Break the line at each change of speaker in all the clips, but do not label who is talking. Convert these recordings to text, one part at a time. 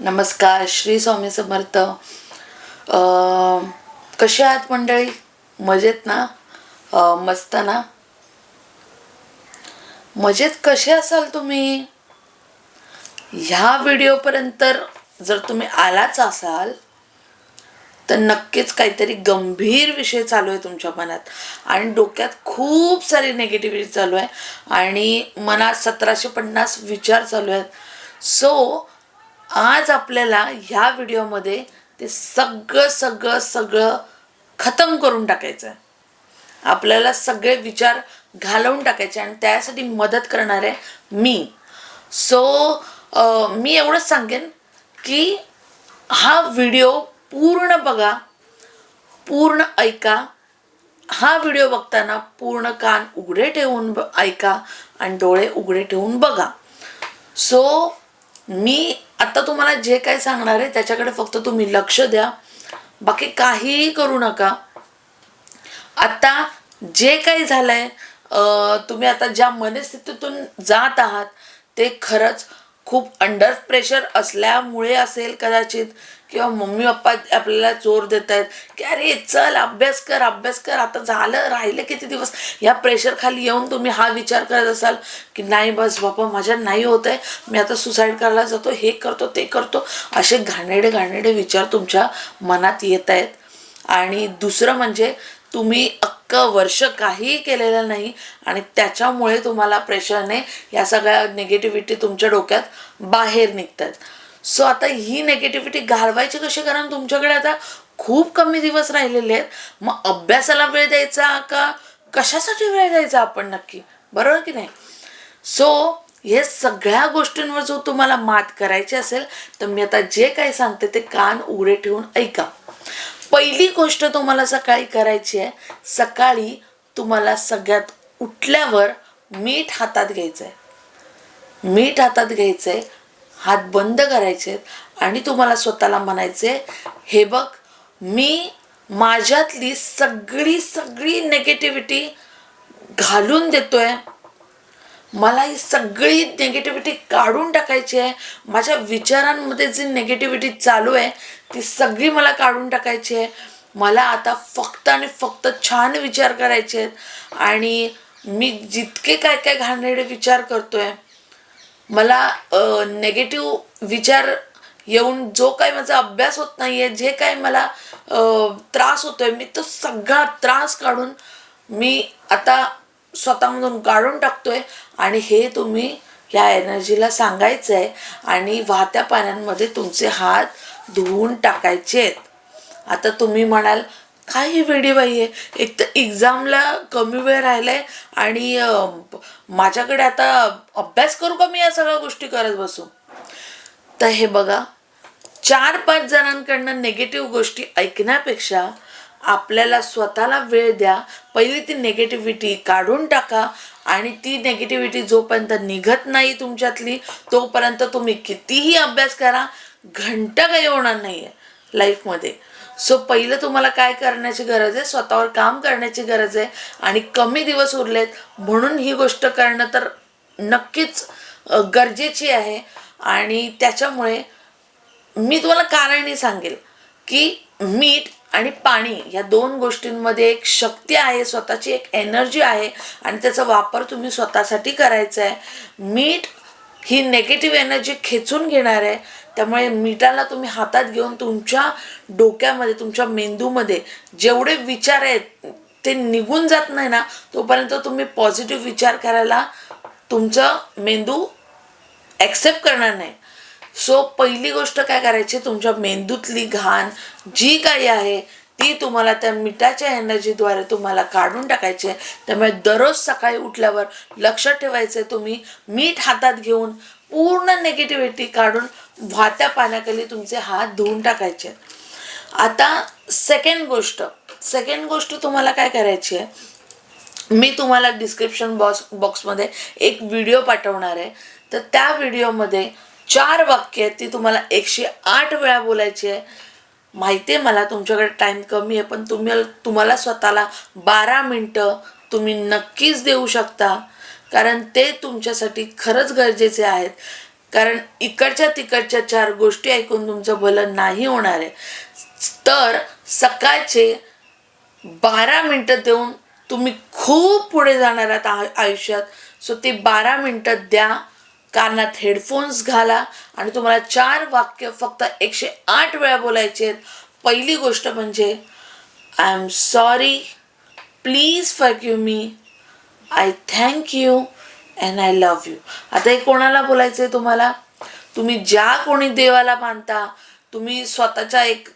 नमस्कार श्री स्वामी समर्थ. कसे आहात मंडळी? मजेत ना? मस्त ना? मजेत कसे असाल तुम्ही? ह्या व्हिडिओपर्यंत जर तुम्ही आलाच असाल तर नक्कीच काहीतरी गंभीर विषय चालू आहे तुमच्या मनात. आणि डोक्यात खूप सारी नेगेटिव्हिटी चालू आहे. आणि मनात सतराशे पन्नास विचार चालू आहेत. सो आज आपल्याला ह्या व्हिडिओमध्ये ते सगळं सगळं सगळं खतम करून टाकायचं आहे आपल्याला सगळे विचार घालवून टाकायचे आणि त्यासाठी मदत करणार आहे मी सो मी एवढंच सांगेन की हा व्हिडिओ पूर्ण बघा पूर्ण ऐका. हा व्हिडिओ बघताना पूर्ण कान उघडे ठेवून ब- ऐका आणि डोळे उघडे ठेवून बघा. सो मी आता तुम्हाला जे काय सांगणार आहे त्याच्याकडे फक्त तुम्ही लक्ष द्या. बाकी काहीही करू नका. आता जे काही झालंय आहे तुम्ही आता ज्या मनस्थितीतून जात आहात ते खरंच खूप अंडर प्रेशर असल्यामुळे असेल कदाचित. किंवा मम्मी पप्पा आपल्याला जोर देत आहेत की अरे चल अभ्यास कर अभ्यास कर आता झालं राहिले किती दिवस? या प्रेशर खाली येऊन तुम्ही हा विचार करत असाल की नाही बस बाबा माझ्या नाही होत आहे मी आता सुसाईड करायला जातो हे करतो ते करतो. असे घाणेडे घाणेडे विचार तुमच्या मनात येत आहेत आणि दुसरं म्हणजे तुम्ही अख्ख वर्ष काहीही केलेलं नाही आणि त्याच्यामुळे तुम्हाला प्रेशरने या सगळ्या निगेटिव्हिटी तुमच्या डोक्यात बाहेर निघतात सो आता ही नेगेटिव्हिटी घालवायची कशी? कारण तुमच्याकडे आता खूप कमी दिवस राहिलेले आहेत. मग अभ्यासाला वेळ द्यायचा का? कशासाठी वेळ द्यायचा आपण नक्की? बरोबर की नाही? सो हे सगळ्या गोष्टींवर जो तुम्हाला मात करायची असेल तर मी आता जे काही सांगते ते कान उघडे ठेवून ऐका. पहिली गोष्ट तुम्हाला सकाळी करायची आहे सकाळी तुम्हाला सगळ्यात उठल्यावर मीठ हातात घ्यायचं आहे मीठ हातात घ्यायचं आहे हात बंद करायचे आहेत आणि तुम्हाला स्वतःला म्हणायचे हे बघ मी माझ्यातली सगळी सगळी नेगेटिव्हिटी घालून देतोय. मला ही सगळी निगेटिव्हिटी काढून टाकायची आहे. माझ्या विचारांमध्ये जी निगेटिव्हिटी चालू आहे ती सगळी मला काढून टाकायची आहे. मला आता फक्त आणि फक्त छान विचार करायचे आहेत आणि मी जितके काय काय घाणेरडे विचार करतोय मला नेगेटिव्ह विचार येऊन जो काही माझा अभ्यास होत नाही आहे जे काही मला त्रास होतो आहे मी तो सगळा त्रास काढून मी आता स्वतःमधून काढून टाकतो आहे आणि हे तुम्ही या एनर्जीला सांगायचं आहे आणि वाहत्या पाण्यामध्ये तुमचे हात धुवून टाकायचे आहेत आता तुम्ही म्हणाल काय ही वेडी बाई आहे. एक तर एक्झामला कमी वेळ राहिलाय आणि माझ्याकडे आता अभ्यास करू का मी या सगळ्या गोष्टी करत बसू? तर हे बघा चार पाच जणांकडनं निगेटिव्ह गोष्टी ऐकण्यापेक्षा आपल्याला स्वतःला वेळ द्या. पहिली ती नेगेटिव्हिटी काढून टाका आणि ती नेगेटिव्हिटी जोपर्यंत निघत नाही तुमच्यातली तोपर्यंत तुम्ही कितीही अभ्यास करा घंटा काही होणार नाही आहे लाईफमध्ये सो पहिलं तुम्हाला काय करण्याची गरज आहे? स्वतःवर काम करण्याची गरज आहे आणि कमी दिवस उरलेत म्हणून ही गोष्ट करणं तर नक्कीच गरजेची आहे. आणि त्याच्यामुळे मी तुम्हाला कारणही सांगेल की मीठ आणि पाणी या दोन गोष्टींमध्ये एक शक्ती आहे स्वतःची एक एनर्जी आहे आणि त्याचा वापर तुम्ही स्वतःसाठी करायचा आहे. मीठ ही नेगेटिव्ह एनर्जी खेचून घेणार आहे त्यामुळे मिठाला तुम्ही हातात घेऊन तुमच्या डोक्यामध्ये तुमच्या मेंदूमध्ये जेवढे विचार आहेत ते निघून जात नाही ना तोपर्यंत तुम्ही पॉझिटिव्ह विचार करायला तुमचं मेंदू ॲक्सेप्ट करणार नाही. सो पहिली गोष्ट काय करायची तुमच्या मेंदूतली घाण जी काही आहे ती तुम्हाला त्या मिठाच्या एनर्जीद्वारे तुम्हाला काढून टाकायची आहे. त्यामुळे दररोज सकाळी उठल्यावर लक्ष ठेवायचं आहे तुम्ही मीठ हातात घेऊन पूर्ण नेगेटिव्हिटी काढून वाहत्या पाण्याखाली तुमचे हात धुवून टाकायचे. आता सेकंड गोष्ट सेकंड गोष्ट तुम्हाला काय करायची आहे? मी तुम्हाला डिस्क्रिप्शन बॉक्स बॉक्समध्ये एक व्हिडिओ पाठवणार आहे. तर त्या व्हिडिओमध्ये चार वाक्य आहेत ती तुम्हाला एकशे आठ वेळा बोलायची आहे. माहिती आहे मला तुमच्याकडे टाईम कमी आहे पण तुम्ही तुम्हाला स्वतःला बारा मिनटं तुम्ही नक्कीच देऊ शकता. कारण ते तुमच्यासाठी खरंच गरजेचे आहेत. कारण इकडच्या तिकडच्या चार गोष्टी ऐकून तुमचं भलं नाही होणार आहे. तर सकाळचे बारा मिनटं देऊन तुम्ही खूप पुढे जाणार आहात आयुष्यात. सो ते बारा मिनटं द्या. कानात हेडफोन्स घाला आणि तुम्हाला चार वाक्य फक्त एकशे आठ वेळा बोलायचे आहेत. पहिली गोष्ट म्हणजे I am sorry please for me I thank you and I love you आता हे कोणाला बोलायचं आहे तुम्हाला? तुम्ही ज्या कोणी देवाला मानता तुम्ही स्वतःच्या एक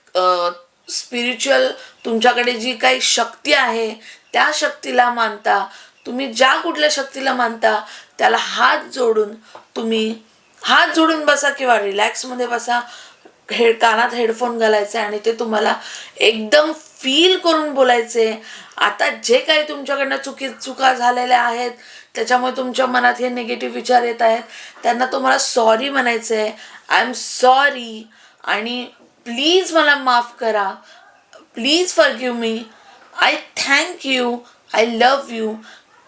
स्पिरिच्युअल तुमच्याकडे जी काही शक्ती आहे त्या शक्तीला मानता. तुम्ही ज्या कुठल्या शक्तीला मानता त्याला हात जोडून तुम्ही हात जोडून बसा किंवा रिलॅक्समध्ये बसा. हे कानात हेडफोन घालायचे आणि ते तुम्हाला एकदम फील करून बोलायचे आता जे काही तुमच्याकडनं चुकी चुका झालेल्या आहेत त्याच्यामुळे तुमच्या मनात हे निगेटिव्ह विचार येत आहेत. त्यांना तुम्हाला सॉरी म्हणायचं आहे आय एम सॉरी आणि प्लीज मला माफ करा. Please for me I thank you I love you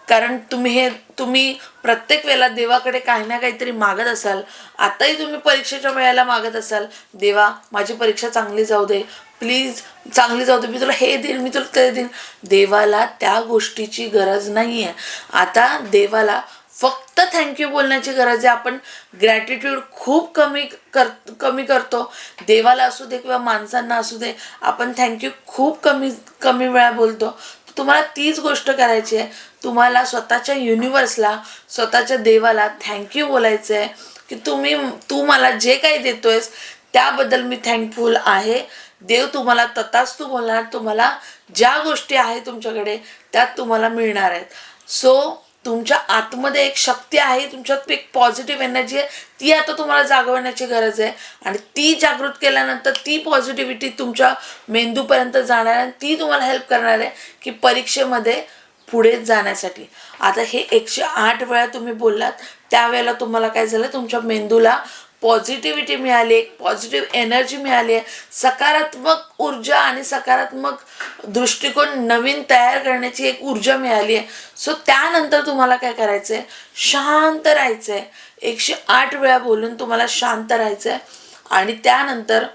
कारण तुम्ही हे तुम्ही प्रत्येक वेळेला देवाकडे काही ना काहीतरी मागत असाल. आताही तुम्ही परीक्षेच्या वेळेला मागत असाल. देवा माझी परीक्षा चांगली जाऊ दे. प्लीज चांगली जाऊ दे. मी तुला हे देईन मी तुला ते देईन. देवाला त्या गोष्टीची गरज नाही आहे आता देवाला फक्त थँक्यू बोलण्याची गरज आहे. आपण ग्रॅटिट्यूड खूप कमी कर कमी करतो. देवाला असू दे किंवा माणसांना असू दे आपण थँक्यू खूप कमी कमी वेळा बोलतो. तुम्हाला तीच गोष्ट करायची आहे. तुम्हाला स्वतःच्या युनिवर्सला स्वतःच्या देवाला थँक्यू बोलायचं आहे की तुम्ही तू मला जे काही देतोयस त्याबद्दल मी थँकफुल आहे. देव तुम्हाला तथाच तू बोलणार तुम्हाला ज्या गोष्टी आहे तुमच्याकडे त्यात तुम्हाला मिळणार आहेत. सो तुमच्या आतमध्ये एक शक्ती आहे तुमच्यात एक पॉझिटिव्ह एनर्जी आहे ती आता तुम्हाला जागवण्याची गरज आहे. आणि ती जागृत केल्यानंतर ती पॉझिटिव्हिटी तुमच्या मेंदूपर्यंत जाणार आहे आणि ती तुम्हाला हेल्प करणार आहे की परीक्षेमध्ये पुढे जाण्यासाठी. आता हे एकशे आठ वेळा तुम्ही बोललात त्यावेळेला तुम्हाला काय झालं? तुमच्या मेंदूला पॉझिटिव्हिटी मिळाली एक पॉझिटिव्ह एनर्जी मिळाली. आहे सकारात्मक ऊर्जा आणि सकारात्मक दृष्टिकोन नवीन तयार करण्याची एक ऊर्जा मिळाली. आहे सो त्यानंतर तुम्हाला काय करायचं आहे शांत राहायचं आहे एकशे आठ वेळा बोलून तुम्हाला शांत राहायचं आहे आणि त्यानंतर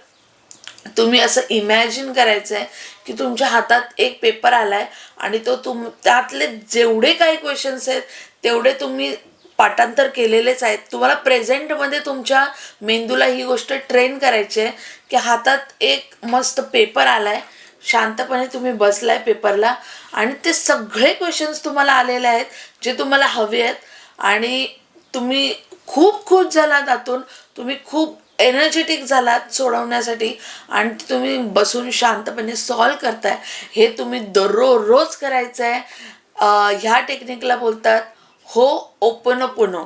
तुम्ही असं इमॅजिन करायचं आहे की तुमच्या हातात एक पेपर आलाय आणि तो तुम त्यातले जेवढे काही क्वेश्चन्स आहेत तेवढे तुम्ही पाठांतर केलेलेच आहेत. तुम्हाला प्रेझेंटमध्ये तुमच्या मेंदूला ही गोष्ट ट्रेन करायची आहे की हातात एक मस्त पेपर आलाय शांतपणे तुम्ही बसलाय पेपरला आणि ते सगळे क्वेश्चन्स तुम्हाला आलेले आहेत जे तुम्हाला हवे आहेत. आणि तुम्ही खूप खुश झालात त्यातून तुम्ही खूप एनर्जेटिक झालात सोडवण्यासाठी आणि तुम्ही बसून शांतपणे सॉल्व करताय हे तुम्ही दररोज करायचं आहे ह्या टेक्निकला बोलतात हो ओपन पुनो.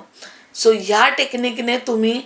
सो ह्या टेक्निकने तुम्ही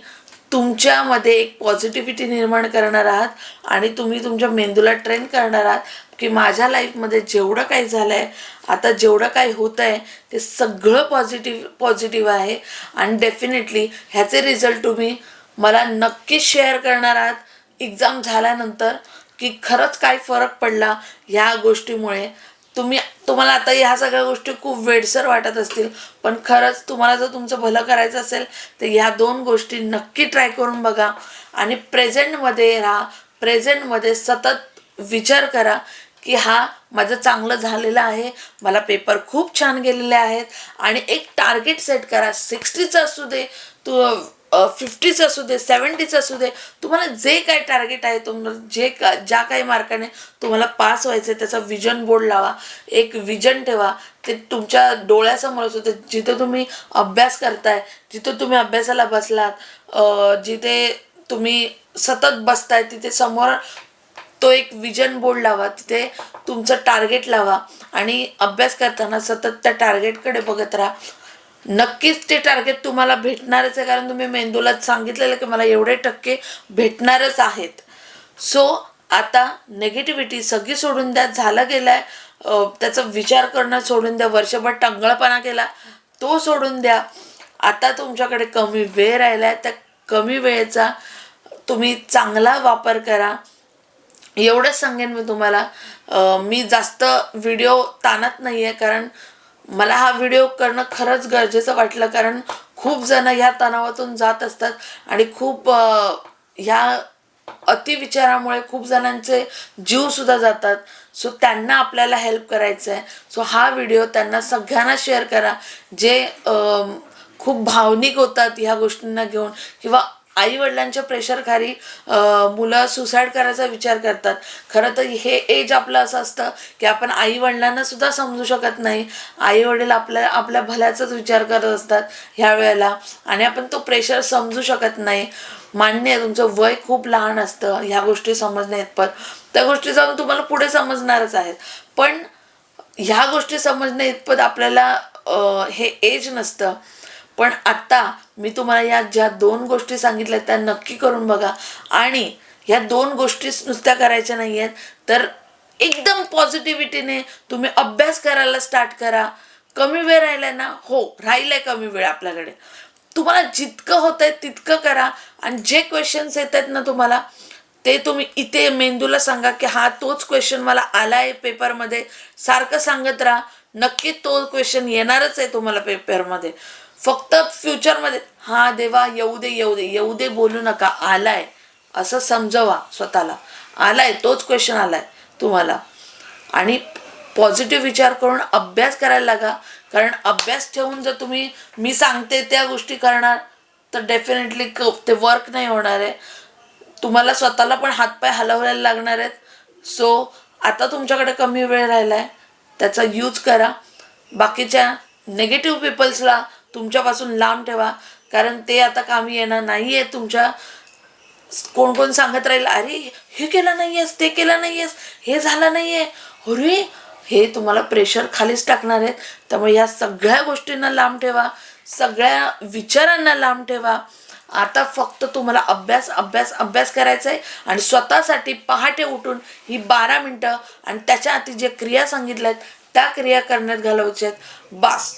तुमच्यामध्ये एक पॉझिटिव्हिटी निर्माण करणार आहात आणि तुम्ही तुमच्या मेंदूला ट्रेन करणार आहात की माझ्या लाईफमध्ये जेवढं काही झालं आहे आता जेवढं काही होतं आहे ते सगळं पॉझिटिव्ह पॉझिटिव्ह आहे. आणि डेफिनेटली ह्याचे रिझल्ट तुम्ही मला नक्कीच शेअर करणार आहात. एक्झाम झाल्यानंतर की खरंच काय फरक पडला ह्या गोष्टीमुळे. तुम्ही तुम्हाला आता ह्या सगळ्या गोष्टी खूप वेडसर वाटत असतील. पण खरंच तुम्हाला जर तुमचं भलं करायचं असेल तर ह्या दोन गोष्टी नक्की ट्राय करून बघा. आणि प्रेझेंटमध्ये राहा. प्रेझेंटमध्ये सतत विचार करा की हा माझं चांगलं झालेलं आहे. मला पेपर खूप छान गेलेले आहेत. आणि एक टार्गेट सेट करा. सिक्स्टीचं असू दे. तू फिफ्टीचं असू दे सेवन्टीचं असू दे तुम्हाला जे काही टार्गेट आहे तुम्हाला जे का ज्या काही मार्काने तुम्हाला पास व्हायचं आहे त्याचा विजन बोर्ड लावा एक विजन ठेवा ते तुमच्या डोळ्यासमोर असू दे जिथे तुम्ही अभ्यास करताय जिथं तुम्ही अभ्यासाला बसलात जिथे तुम्ही सतत बसताय तिथे समोर तो एक विजन बोर्ड लावा तिथे तुमचं टार्गेट लावा आणि अभ्यास करताना सतत त्या टार्गेटकडे बघत राहा. नक्कीच ते टार्गेट तुम्हाला भेटणारच आहे कारण तुम्ही मेंदूलाच सांगितलेलं की मला एवढे टक्के भेटणारच आहेत. सो आता नेगेटिव्हिटी सगळी सोडून द्या झालं गेलं आहे त्याचा विचार करणं सोडून द्या वर्षभर टंगळपणा केला तो सोडून द्या. आता तुमच्याकडे कमी वेळ राहिला आहे त्या कमी वेळेचा तुम्ही चांगला वापर करा. एवढंच सांगेन मी तुम्हाला. मी जास्त व्हिडिओ ताणत नाही आहे कारण मला हा व्हिडिओ करणं खरंच गरजेचं वाटलं कारण खूप जण ह्या तणावातून जात असतात आणि खूप ह्या अतिविचारामुळे खूप जणांचे जीवसुद्धा जातात. सो त्यांना आपल्याला हेल्प करायचं आहे सो हा व्हिडिओ त्यांना सगळ्यांना शेअर करा. जे खूप भावनिक होतात ह्या गोष्टींना घेऊन किंवा आई वडिलांच्या प्रेशरखाली मुलं सुसाईड करायचा विचार करतात. खरं तर हे एज आपलं असं असतं की आपण आई वडिलांना सुद्धा समजू शकत नाही. आई वडील आपल्या आपल्या भल्याचाच विचार करत असतात ह्या वेळेला आणि आपण तो प्रेशर समजू शकत नाही. मान्य आहे तुमचं वय खूप लहान असतं ह्या गोष्टी समजण्यात पण त्या गोष्टी जाऊन तुम्हाला पुढे समजणारच आहेत. पण ह्या गोष्टी समजण्या इतपत आपल्याला हे एज नसतं. पण आत्ता मी तुम्हाला या ज्या दोन गोष्टी सांगितल्या त्या नक्की करून बघा. आणि ह्या दोन गोष्टीच नुसत्या करायच्या नाही आहेत तर एकदम पॉझिटिव्हिटीने तुम्ही अभ्यास करायला स्टार्ट करा. कमी वेळ राहिलाय ना? हो राहिलाय कमी वेळ आपल्याकडे. तुम्हाला जितकं होत आहे तितकं करा. आणि जे क्वेश्चन्स येत आहेत ना तुम्हाला ते तुम्ही इथे मेंदूला सांगा की हा तोच क्वेश्चन मला आलाय पेपरमध्ये सारखं सांगत राहा. नक्की तो क्वेश्चन येणारच आहे तुम्हाला पेपरमध्ये फक्त फ्युचरमध्ये हा देवा येऊ दे येऊ दे येऊ दे बोलू नका आलाय. असं समजवा स्वतःला. आलाय तोच क्वेश्चन आलाय तुम्हाला. आणि पॉझिटिव्ह विचार करून अभ्यास करायला लागा. कारण अभ्यास ठेवून जर तुम्ही मी सांगते त्या गोष्टी करणार तर डेफिनेटली ते वर्क नाही होणार आहे. तुम्हाला स्वतःला पण हातपाय हलवायला लागणार आहेत. सो आता तुमच्याकडे कमी वेळ राहिला आहे त्याचा यूज करा. बाकीच्या नेगेटिव्ह पीपल्सला तुमच्यापासून लांब ठेवा. कारण ते आता कामी येणार नाही आहे तुमच्या. कोण कोण सांगत राहील अरे हे केलं नाही आहेस ते केलं नाही आहेस हे झालं नाही आहे अरे हे तुम्हाला प्रेशर खालीच टाकणार आहेत. त्यामुळे या सगळ्या गोष्टींना लांब ठेवा. सगळ्या विचारांना लांब ठेवा. आता फक्त तुम्हाला अभ्यास अभ्यास अभ्यास करायचा आहे आणि स्वतःसाठी पहाटे उठून ही बारा मिनटं आणि त्याच्या आधी जे क्रिया सांगितल्या आहेत त्या क्रिया करण्यात घालवायच्या आहेत बास.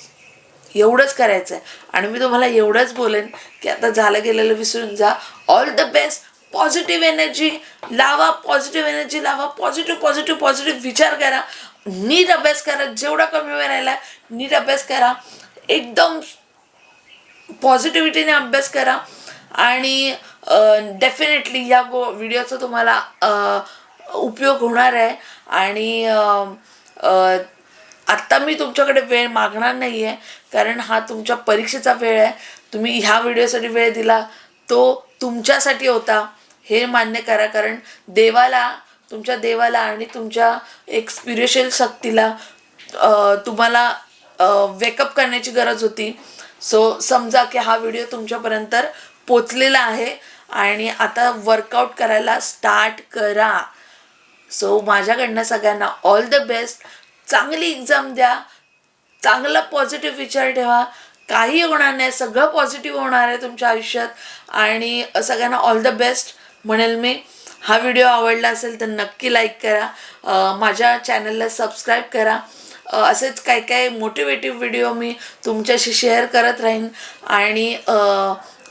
एवढंच करायचं आहे आणि मी तुम्हाला एवढंच बोलेन की आता झालं गेलेलं विसरून जा. All the best positive energy लावा पॉझिटिव्ह एनर्जी लावा पॉझिटिव्ह पॉझिटिव्ह पॉझिटिव्ह विचार करा. नीट अभ्यास करा. जेवढा कमी वेळ राहिला नीट अभ्यास करा. एकदम पॉझिटिव्हिटीने अभ्यास करा. आणि डेफिनेटली या गो व्हिडिओचा तुम्हाला उपयोग होणार आहे. आणि आत्ता मी तुमच्याकडे वेळ मागणार नाही आहे कारण हा तुमच्या परीक्षेचा वेळ आहे. तुम्ही ह्या व्हिडिओसाठी वेळ दिला तो तुमच्यासाठी होता हे मान्य करा कारण देवाला तुमच्या देवाला आणि तुमच्या एक स्पिरिच्युअल शक्तीला तुम्हाला वेकअप करण्याची गरज होती. सो समजा की हा व्हिडिओ तुमच्यापर्यंत पोचलेला आहे आणि आता वर्कआउट करायला स्टार्ट करा. सो माझ्याकडनं सगळ्यांना ऑल द बेस्ट चांगली एक्झाम द्या. चांगला पॉझिटिव्ह विचार ठेवा. काही होणार नाही. सगळं पॉझिटिव्ह होणार आहे तुमच्या आयुष्यात. आणि सगळ्यांना ऑल द बेस्ट म्हणेल मी. हा व्हिडिओ आवडला असेल तर नक्की लाईक करा. माझ्या चॅनलला सबस्क्राईब करा. असेच काय काय मोटिवेटिव्ह व्हिडिओ मी तुमच्याशी शेअर करत राहीन. आणि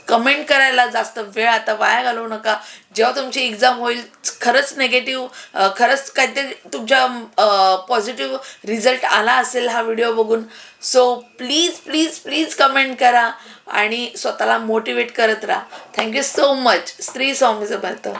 कमेंट करायला जास्त वेळ आता वाया घालवू नका. जेव्हा तुमची एक्झाम होईल खरंच नेगेटिव्ह खरंच काहीतरी तुमच्या पॉझिटिव्ह रिझल्ट आला असेल हा व्हिडिओ बघून. So please please please comment करा आणि स्वतःला मोटिवेट करत राहा. थँक्यू सो मच स्त्री स्वामी समर्थ.